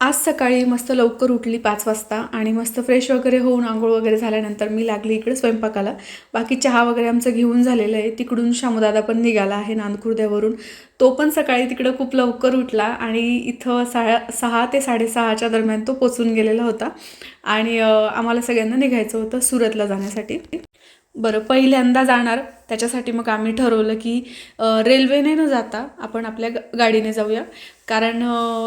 आज सकाळी मस्त लवकर उठली पाच वाजता आणि मस्त फ्रेश वगैरे होऊन आंघोळ वगैरे झाल्यानंतर मी लागली इकडे स्वयंपाकाला. बाकी चहा वगैरे आमचं घेऊन झालेलं आहे. तिकडून शामुदादा पण निघाला आहे नांदखुर्द्यावरून तो पण सकाळी तिकडं खूप लवकर उठला आणि इथं सा सहा ते साडेसहाच्या दरम्यान तो पोचून गेलेला होता. आणि आम्हाला सगळ्यांना निघायचं होतं सुरतला जाण्यासाठी. बरं पहिल्यांदा जाणार त्याच्यासाठी मग आम्ही ठरवलं की रेल्वेने न जाता आपण आपल्या ग- गाडीने जाऊया. कारण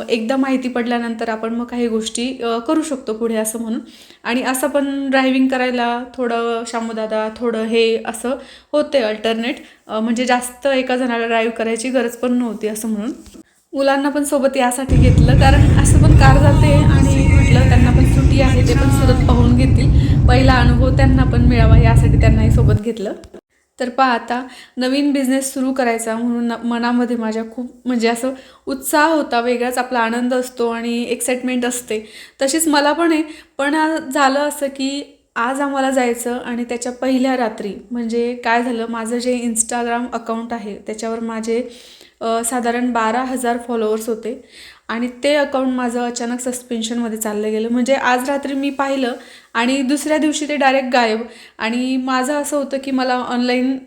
एकदा माहिती पडल्यानंतर आपण मग काही गोष्टी करू शकतो पुढे असं म्हणून. आणि असं पण ड्रायव्हिंग करायला थोडं शामूदादा थोडं हे असं होते अल्टरनेट म्हणजे जास्त एका जणाला ड्राईव्ह करायची गरज पण नव्हती असं म्हणून. मुलांना पण सोबत यासाठी घेतलं कारण असं पण कार जाते आणि म्हटलं त्यांना पण सुट्टी आहे ते पण सुरत पाहू घेतील. पहिला अनुभव त्यांना पण मिळावा यासाठी त्यांनाही सोबत घेतलं. तर पहा आता नवीन बिझनेस सुरू करायचा म्हणून मनामध्ये माझ्या खूप म्हणजे असं उत्साह होता वेगळाच आपला आनंद असतो आणि एक्साइटमेंट असते. तशीच मला पण आहे. पण झालं असं की आज आम्हाला जायचं आणि त्याच्या पहिल्या रात्री म्हणजे काय झालं माझं जे इंस्टाग्राम अकाउंट आहे त्याच्यावर माझे साधारण बारा हजार फॉलोअर्स होते. आणि ते अकाउंट माझं अचानक सस्पेन्शनमध्ये चाललं गेलं. म्हणजे आज रात्री मी पाहिलं आणि दुसऱ्या दिवशी ते डायरेक्ट गायब. आणि माझं असं होतं की मला ऑनलाईन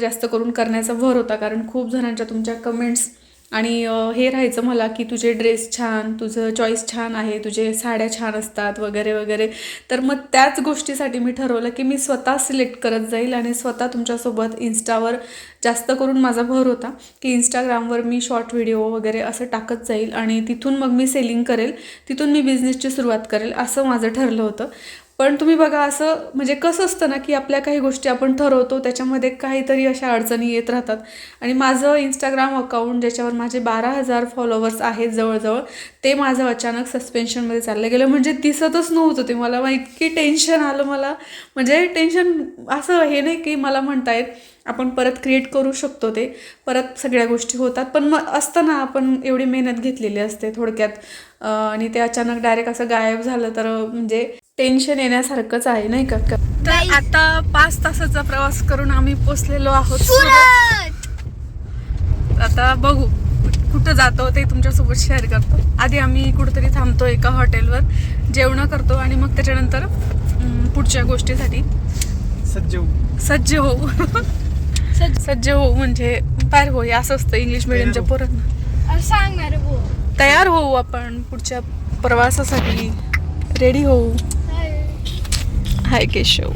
जास्त करून करण्याचा भर होता. कारण खूप जणांच्या तुमच्या कमेंट्स आणि हे राहायचं मला की तुझे ड्रेस छान तुझं चॉईस छान आहे तुझे साड्या छान असतात वगैरे वगैरे. तर मग त्याच गोष्टीसाठी मी ठरवलं की मी स्वतः सिलेक्ट करत जाईल आणि स्वतः तुमच्यासोबत इन्स्टावर जास्त करून माझा भर होता की इंस्टाग्रामवर मी शॉर्ट व्हिडिओ वगैरे असं टाकत जाईल आणि तिथून मग मी सेलिंग करेल तिथून मी बिझनेसची सुरुवात करेल असं माझं ठरलं होतं. पण तुम्ही बघा असं म्हणजे कसं असतं ना की आपल्या काही गोष्टी आपण ठरवतो त्याच्यामध्ये काहीतरी अशा अडचणी येत राहतात. आणि माझं इंस्टाग्राम अकाउंट ज्याच्यावर माझे बारा हजार फॉलोवर्स आहेत जवळजवळ ते माझं अचानक सस्पेन्शनमध्ये चाललं गेलं. म्हणजे दिसतच नव्हतं ते मला. मग इतकी टेन्शन आलं मला. म्हणजे टेन्शन असं हे नाही की मला म्हणता येत आपण परत क्रिएट करू शकतो ते. परत सगळ्या गोष्टी होतात. पण मग असताना आपण एवढी मेहनत घेतलेली असते थोडक्यात. आणि ते अचानक डायरेक्ट असं गायब झालं तर म्हणजे टेन्शन येण्यासारखंच आहे नाही का? तर आता पाच तासाचा प्रवास करून आम्ही पोचलेलो आहोत सुरत. आता बघू कुठं जातो ते तुमच्यासोबत शेअर करतो. आधी आम्ही कुठेतरी थांबतो एका हॉटेलवर जेवणं करतो आणि मग त्याच्यानंतर पुढच्या गोष्टीसाठी. सज्ज होऊ. सज्ज होऊ. सज्ज. सज्ज होऊ म्हणजे तयार होऊ हे असं असतं इंग्लिश मिडियमच्या. पोरांना. सांगणार तयार होऊ आपण पुढच्या प्रवासासाठी. रेडी होऊ. हाय केशव.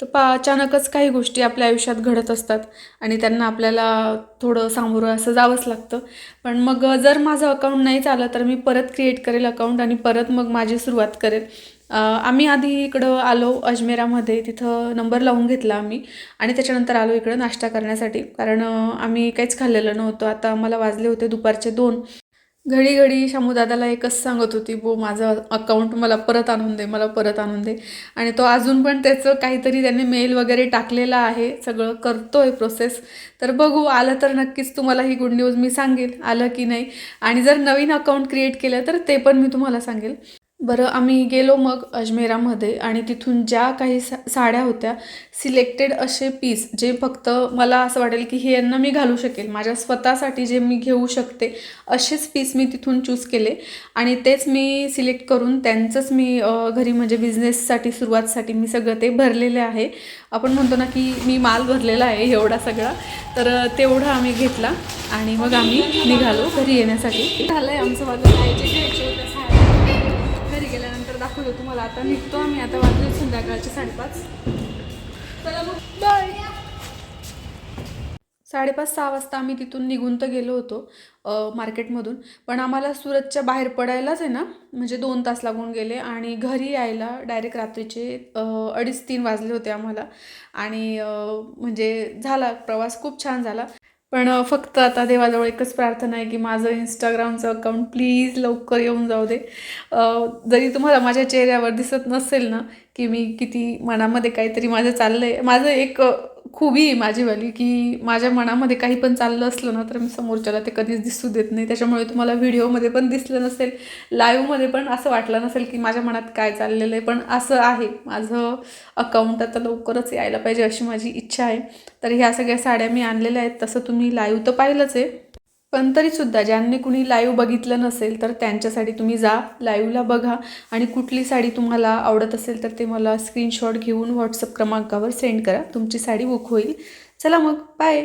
तर पा अचानकच काही गोष्टी आपल्या आयुष्यात घडत असतात आणि त्यांना आपल्याला थोडं सामोरं असं जावंच लागतं. पण मग जर माझं अकाउंट नाही चाललं तर मी परत क्रिएट करेल अकाउंट आणि परत मग माझी सुरुवात करेल. आम्ही आधी इकडं आलो अजमेरामध्ये तिथं नंबर लावून घेतला आम्ही आणि त्याच्यानंतर आलो इकडं नाश्ता करण्यासाठी. कारण आम्ही काहीच खाल्लेलं नव्हतं. आता मला वाजले होते दुपारचे दोन. घडी घडी शामूदादाला एकच सांगत होती बो माझं अकाउंट मला परत आणून दे मला परत आणून दे. आणि तो अजून पण त्याचं काहीतरी त्याने मेल वगैरे टाकलेला आहे सगळं करतो आहे प्रोसेस तर बघू आलं तर नक्कीच तुम्हाला ही गुड न्यूज मी सांगेल आलं की नाही. आणि जर नवीन अकाउंट क्रिएट केलं तर ते पण मी तुम्हाला सांगेल. बरं आम्ही गेलो मग अजमेरामध्ये आणि तिथून ज्या काही सा साड्या होत्या सिलेक्टेड असे पीस जे फक्त मला असं वाटेल की हे यांना मी घालू शकेल माझ्या स्वतःसाठी जे मी घेऊ शकते असेच पीस मी तिथून चूज केले आणि तेच मी सिलेक्ट करून त्यांचंच मी घरी म्हणजे बिझनेससाठी सुरुवातसाठी मी सगळं ते भरलेले आहे. आपण म्हणतो ना की मी माल भरलेला आहे एवढा सगळा तर तेवढा आम्ही घेतला आणि मग आम्ही निघालो घरी येण्यासाठी. झालं आहे आमचं माझं घरी गेल्यानंतर दाखवलं तुम्हाला. आता निघतो आम्ही. आता वाजले संध्याकाळचे साडेपाच. चला मग. बाय साडेपाच सहा वाजता आम्ही तिथून निघून तर गेलो होतो मार्केटमधून. पण आम्हाला सुरतच्या बाहेर पडायलाच आहे ना म्हणजे दोन तास लागून गेले आणि घरी यायला डायरेक्ट रात्रीचे अडीच तीन वाजले होते आम्हाला. आणि म्हणजे झाला प्रवास खूप छान झाला. पण फक्त आता देवाजवळ एकच प्रार्थना आहे की माझं इंस्टाग्रामचं अकाउंट प्लीज लवकर येऊन जाऊ दे. जरी तुम्हाला माझ्या चेहऱ्यावर दिसत नसेल ना की मी किती मनामध्ये काहीतरी माझं चाललं आहे माझं एक खूबी आहे माझीवाली की माझ्या मनामध्ये काही पण चाललं असलं ना तर मी समोरच्याला ते कधीच दिसू देत नाही. त्याच्यामुळे तुम्हाला व्हिडिओमध्ये पण दिसलं नसेल लाईव्हमध्ये पण असं वाटलं नसेल की माझ्या मनात काय चाललेलं आहे. पण असं आहे. माझं अकाउंट आता लवकरच यायला पाहिजे अशी माझी इच्छा आहे. तर ह्या सगळ्या साड्या मी आणलेल्या आहेत. तसं तुम्ही लाईव्ह तर पाहिलंच आहे. पण तरीसुद्धा ज्यांनी कुणी लाईव्ह बघितलं नसेल तर त्यांच्यासाठी तुम्ही जा लाईव्हला बघा. आणि कुठली साडी तुम्हाला आवडत असेल तर ते मला स्क्रीनशॉट घेऊन व्हॉट्सअप क्रमांकावर सेंड करा. तुमची साडी बुक होईल. चला मग बाय